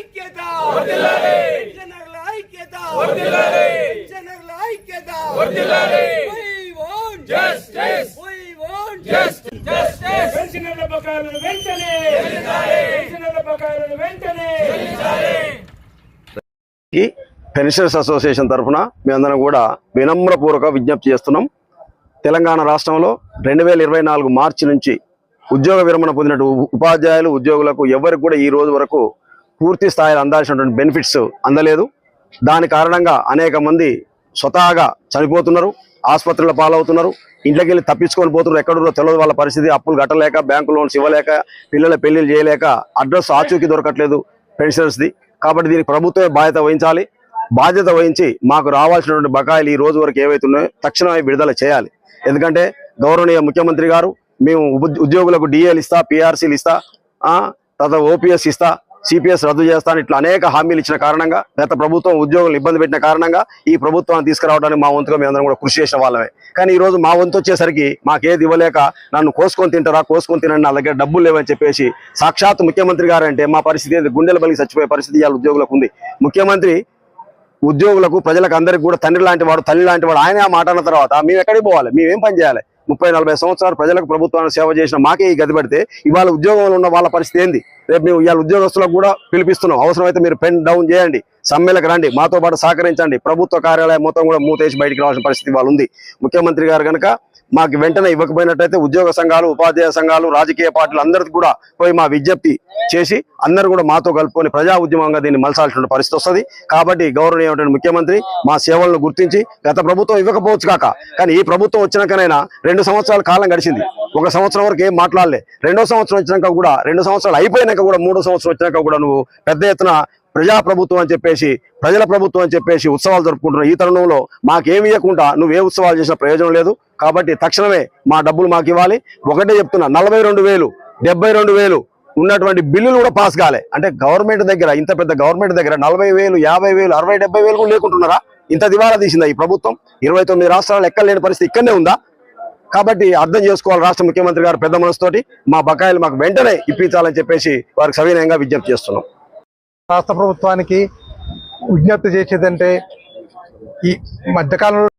ఐక్యత! ఐక్యత! ఐక్యత. పెన్షనర్ల బకాయిలను వెంటనే పెన్షనర్ల బకాయిలను వెంటనే పెన్షనర్స్ అసోసియేషన్ తరఫున మేమందరం కూడా వినమ్రపూర్వక విజ్ఞప్తి చేస్తున్నాం. తెలంగాణ రాష్ట్రంలో రెండు వేల ఇరవై నాలుగు మార్చి నుంచి ఉద్యోగ విరమణ పొందినట్టు ఉపాధ్యాయులు ఉద్యోగులకు ఎవరికి కూడా ఈ రోజు వరకు పూర్తి స్థాయిలో అందాల్సినటువంటి బెనిఫిట్స్ అందలేదు. దాని కారణంగా అనేక మంది స్వతహాగా చనిపోతున్నారు ఆసుపత్రుల పాలవుతున్నారు ఇంట్లోకి వెళ్ళి తప్పించుకొని పోతున్నారు. ఎక్కడున్నారో తెలియదు వాళ్ళ పరిస్థితి అప్పులు కట్టలేక బ్యాంకు లోన్స్ ఇవ్వలేక పిల్లల పెళ్ళిళ్ళు చేయలేక అడ్రస్ ఆచూకీ దొరకట్లేదు పెన్షనర్స్ది. కాబట్టి దీనికి ప్రభుత్వమే బాధ్యత వహించాలి. బాధ్యత వహించి మాకు రావాల్సినటువంటి బకాయిలు ఈ రోజు వరకు ఏవైతే ఉన్నాయో తక్షణమే విడుదల చేయాలి. ఎందుకంటే గౌరవనీయ ముఖ్యమంత్రి గారు మేము ఉద్యోగులకు డిఏలు ఇస్తా పిఆర్సీలు ఇస్తా తర్వాత ఓపీఎస్ ఇస్తా సిపిఎస్ రద్దు చేస్తాను ఇట్లా అనేక హామీలు ఇచ్చిన కారణంగా గత ప్రభుత్వం ఉద్యోగులు ఇబ్బంది పెట్టిన కారణంగా ఈ ప్రభుత్వాన్ని తీసుకురావడానికి మా వంతుగా మేమందరం కూడా కృషి చేసిన వాళ్ళమే. కానీ ఈ రోజు మా వంతు వచ్చేసరికి మాకేది ఇవ్వలేక నన్ను కోసుకొని తింటారా కోసుకొని తినండి నా దగ్గర డబ్బులు లేవని చెప్పేసి సాక్షాత్ ముఖ్యమంత్రి గారు అంటే మా పరిస్థితి గుండెల బలికి చచ్చిపోయే పరిస్థితి ఇవాళ ఉద్యోగులకు ఉంది. ముఖ్యమంత్రి ఉద్యోగులకు ప్రజలకు అందరికి కూడా తండ్రి లాంటి వాడు తల్లి లాంటి వాడు ఆయన ఆ మాట అన్న తర్వాత మేము ఎక్కడికి పోవాలి? మేమేం పని చేయాలి? ముప్పై నలభై సంవత్సరాలు ప్రజలకు ప్రభుత్వానికి సేవ చేసిన మాకే ఈ గది పెడితే ఇవాళ ఉద్యోగంలో ఉన్న వాళ్ళ పరిస్థితి ఏంది? రేపు మేము ఇవాళ ఉద్యోగస్తులకు కూడా పిలిపిస్తున్నాం. అవసరమైతే మీరు పెన్ డౌన్ చేయండి. సమ్మెలకు రండి. మాతో పాటు సహకరించండి. ప్రభుత్వ కార్యాలయం మొత్తం కూడా మూతేసి బయటికి రావాల్సిన పరిస్థితి వాళ్ళు ఉంది. ముఖ్యమంత్రి గారు కనుక మాకు వెంటనే ఇవ్వకపోయినట్టయితే ఉద్యోగ సంఘాలు ఉపాధ్యాయ సంఘాలు రాజకీయ పార్టీలు అందరికీ కూడా పోయి మా విజ్ఞప్తి చేసి అందరూ కూడా మాతో కలుపుకొని ప్రజా ఉద్యమంగా దీన్ని మలసాల్సిన పరిస్థితి వస్తుంది. కాబట్టి గౌరవనీయమైన ముఖ్యమంత్రి మా సేవలను గుర్తించి గత ప్రభుత్వం ఇవ్వకపోవచ్చు కాక కానీ ఈ ప్రభుత్వం వచ్చినాకనైనా రెండు సంవత్సరాల కాలం గడిచింది. ఒక సంవత్సరం వరకు ఏం మాట్లాడలే. రెండో సంవత్సరం వచ్చినాక కూడా రెండు సంవత్సరాలు అయిపోయినాక కూడా మూడో సంవత్సరం వచ్చినాక కూడా నువ్వు పెద్ద ఎత్తున ప్రజా ప్రభుత్వం అని చెప్పేసి ప్రజల ప్రభుత్వం అని చెప్పేసి ఉత్సవాలు జరుపుకుంటున్న ఈ తరుణంలో మాకేమి ఇవ్వకుండా నువ్వు ఏ ఉత్సవాలు చేసిన ప్రయోజనం లేదు. కాబట్టి తక్షణమే మా డబ్బులు మాకు ఇవ్వాలి. ఒకటే చెప్తున్నా నలభై రెండు వేలు డెబ్బై రెండు వేలు ఉన్నటువంటి బిల్లులు కూడా పాస్ కాలే. అంటే గవర్నమెంట్ దగ్గర ఇంత పెద్ద గవర్నమెంట్ దగ్గర నలభై వేలు యాభై వేలు అరవై డెబ్బై వేలు కూడా లేకుంటున్నారా? ఇంత దివాలా తీసిందా ఈ ప్రభుత్వం? ఇరవై తొమ్మిది రాష్ట్రాలు ఎక్కడ లేని పరిస్థితి ఇక్కడనే ఉందా? కాబట్టి అర్థం చేసుకోవాలి రాష్ట్ర ముఖ్యమంత్రి గారు పెద్ద మనసుతోటి. మా బకాయిలు మాకు వెంటనే ఇప్పించాలని చెప్పేసి వారికి సవినయంగా విజ్ఞప్తి చేస్తున్నాం. రాష్ట్ర ప్రభుత్వానికి విజ్ఞప్తి చేసేదంటే ఈ మధ్యకాలంలో